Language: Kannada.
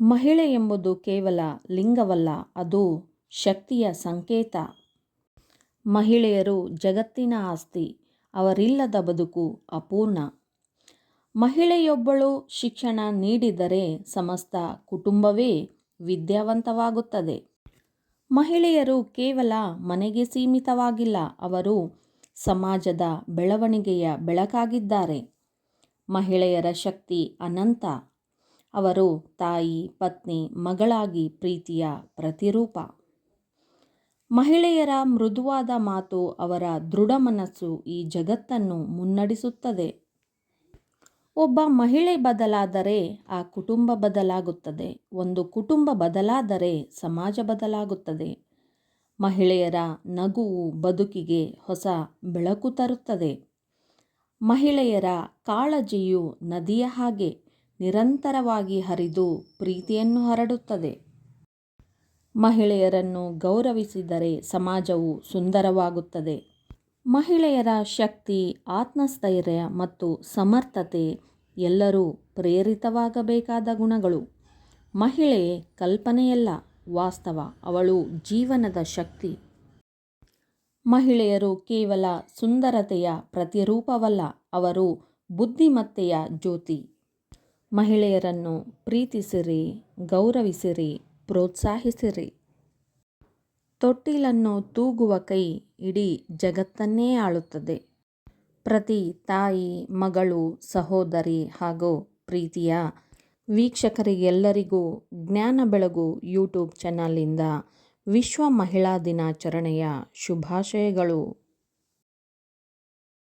ಮಹಿಳೆ ಎಂಬುದು ಕೇವಲ ಲಿಂಗವಲ್ಲ, ಅದು ಶಕ್ತಿಯ ಸಂಕೇತ. ಮಹಿಳೆಯರು ಜಗತ್ತಿನ ಆಸ್ತಿ, ಅವರಿಲ್ಲದ ಬದುಕು ಅಪೂರ್ಣ. ಮಹಿಳೆಯೊಬ್ಬಳು ಶಿಕ್ಷಣ ನೀಡಿದರೆ ಸಮಸ್ತ ಕುಟುಂಬವೇ ವಿದ್ಯಾವಂತವಾಗುತ್ತದೆ. ಮಹಿಳೆಯರು ಕೇವಲ ಮನೆಗೆ ಸೀಮಿತವಾಗಿಲ್ಲ, ಅವರು ಸಮಾಜದ ಬೆಳವಣಿಗೆಯ ಬೆಳಕಾಗಿದ್ದಾರೆ. ಮಹಿಳೆಯರ ಶಕ್ತಿ ಅನಂತ. ಅವರು ತಾಯಿ, ಪತ್ನಿ, ಮಗಳಾಗಿ ಪ್ರೀತಿಯ ಪ್ರತಿರೂಪ. ಮಹಿಳೆಯರ ಮೃದುವಾದ ಮಾತು ಅವರ ದೃಢ ಮನಸ್ಸು ಈ ಜಗತ್ತನ್ನು ಮುನ್ನಡೆಸುತ್ತದೆ. ಒಬ್ಬ ಮಹಿಳೆ ಬದಲಾದರೆ ಆ ಕುಟುಂಬ ಬದಲಾಗುತ್ತದೆ. ಒಂದು ಕುಟುಂಬ ಬದಲಾದರೆ ಸಮಾಜ ಬದಲಾಗುತ್ತದೆ. ಮಹಿಳೆಯರ ನಗುವು ಬದುಕಿಗೆ ಹೊಸ ಬೆಳಕು ತರುತ್ತದೆ. ಮಹಿಳೆಯರ ಕಾಳಜಿಯು ನದಿಯ ಹಾಗೆ. ನಿರಂತರವಾಗಿ ಹರಿದು ಪ್ರೀತಿಯನ್ನು ಹರಡುತ್ತದೆ. ಮಹಿಳೆಯರನ್ನು ಗೌರವಿಸಿದರೆ ಸಮಾಜವು ಸುಂದರವಾಗುತ್ತದೆ. ಮಹಿಳೆಯರ ಶಕ್ತಿ, ಆತ್ಮಸ್ಥೈರ್ಯ ಮತ್ತು ಸಮರ್ಥತೆ ಎಲ್ಲರೂ ಪ್ರೇರಿತವಾಗಬೇಕಾದ ಗುಣಗಳು. ಮಹಿಳೆ ಕಲ್ಪನೆಯಲ್ಲ, ವಾಸ್ತವ ಅವಳು ಜೀವನದ ಶಕ್ತಿ. ಮಹಿಳೆಯರು ಕೇವಲ ಸುಂದರತೆಯ ಪ್ರತಿರೂಪವಲ್ಲ, ಅವರು ಬುದ್ಧಿಮತ್ತೆಯ ಜ್ಯೋತಿ. ಮಹಿಳೆಯರನ್ನು ಪ್ರೀತಿಸಿರಿ, ಗೌರವಿಸಿರಿ, ಪ್ರೋತ್ಸಾಹಿಸಿರಿ. ತೊಟ್ಟಿಲನ್ನು ತೂಗುವ ಕೈ ಇಡೀ ಜಗತ್ತನ್ನೇ ಆಳುತ್ತದೆ. ಪ್ರತಿ ತಾಯಿ, ಮಗಳು, ಸಹೋದರಿ ಹಾಗೂ ಪ್ರೀತಿಯ ವೀಕ್ಷಕರಿಗೆಲ್ಲರಿಗೂ ಜ್ಞಾನ ಬೆಳಗು ಯೂಟ್ಯೂಬ್ ಚಾನಲಿಂದ ವಿಶ್ವ ಮಹಿಳಾ ದಿನಾಚರಣೆಯ ಶುಭಾಶಯಗಳು.